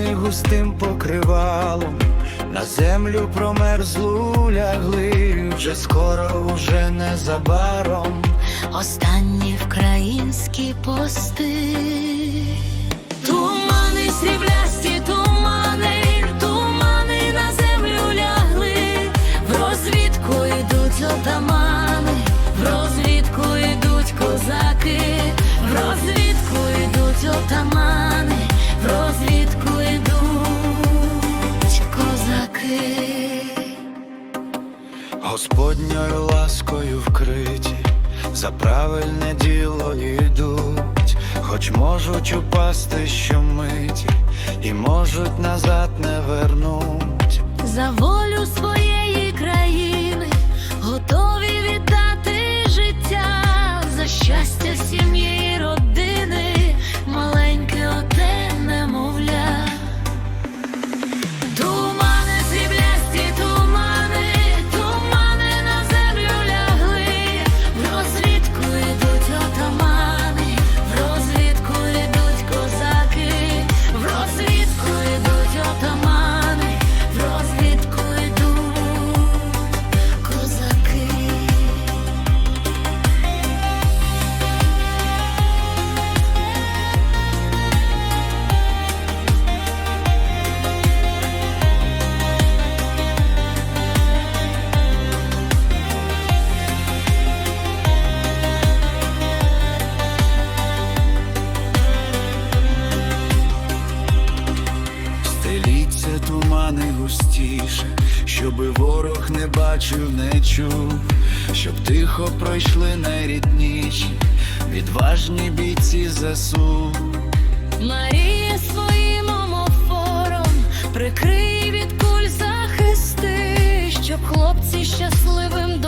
Тумани густим покривалом, на землю промерзлу лягли, вже скоро, уже незабаром. Останні вкраїнські пости. Тумани сріблясті, Господньою ласкою вкриті, за правильне діло йдуть, хоч можуть упасти щомиті, і можуть назад не вернуть. За волю своєї тумани густіше, щоби ворог не бачив, не чув, щоб тихо пройшли найрідніші, відважні бійці ЗСУ. Марія своїм омофором прикрий від куль захисти, щоб хлопці щасливим